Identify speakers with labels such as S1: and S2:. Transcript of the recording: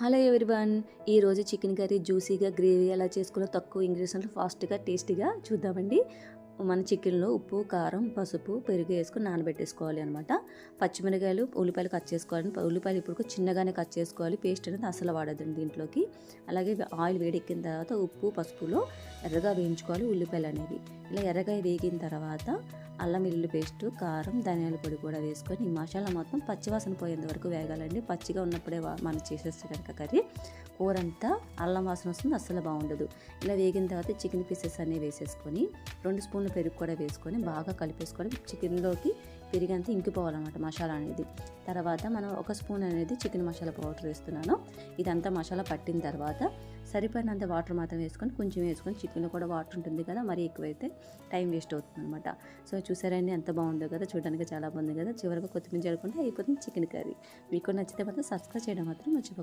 S1: Hello everyone ఈరోజు chicken curry జ్యూసీగా gravy ఎలా చేసుకోవాలో తక్కువ ఇంగ్రీడియంట్స్ ఫాస్ట్గా టేస్టీగా చూద్దామండి. మన చికెన్లో ఉప్పు కారం పసుపు పెరుగు వేసుకుని నానబెట్టేసుకోవాలి అనమాట పచ్చిమిరకాయలు ఉల్లిపాయలు కట్ చేసుకోవాలి ఉల్లిపాయలు ఇప్పుడు చిన్నగానే కట్ చేసుకోవాలి. పేస్ట్ అనేది అసలు వాడదండి దీంట్లోకి. అలాగే ఆయిల్ వేడెక్కిన తర్వాత ఉప్పు పసుపులో ఎర్రగా వేయించుకోవాలి ఉల్లిపాయలు అనేది ఇలా ఎర్రగా వేగిన తర్వాత అల్లం ఇల్లు పేస్టు కారం ధనియాల పొడి కూడా వేసుకొని ఈ మసాలా మొత్తం పచ్చివాసన పోయేంత వరకు వేగాలండి. పచ్చిగా ఉన్నప్పుడే మనం చేసేస్తే కనుక కర్రీ కూర అంతా అల్లం వాసన వస్తుంది అస్సలు బాగుండదు. ఇలా వేగిన తర్వాత చికెన్ పీసెస్ అన్నీ వేసేసుకొని రెండు స్పూన్లు పెరుగు కూడా వేసుకొని బాగా కలిపేసుకొని చికెన్లోకి పెరిగి అంతా ఇంకిపోవాలన్నమాట మసాలా అనేది. తర్వాత మనం ఒక స్పూన్ అనేది చికెన్ మసాలా పౌడర్ వేస్తున్నాను. ఇదంతా మసాలా పట్టిన తర్వాత సరిపడినంత వాటర్ మాత్రం వేసుకొని కొంచెం వేసుకొని చికెన్లో కూడా వాటర్ ఉంటుంది కదా మరీ ఎక్కువైతే టైం వేస్ట్ అవుతుంది అనమాట సో చూసారండి ఎంత బాగుందో కదా చూడడానికి చాలా బాగుంది కదా చివరికి కొత్తిమీర జరగకుండా అయిపోతుంది చికెన్ కర్రీ. మీకు నచ్చితే మాత్రం సబ్స్క్రైబ్ చేయడం మాత్రం మర్చిపో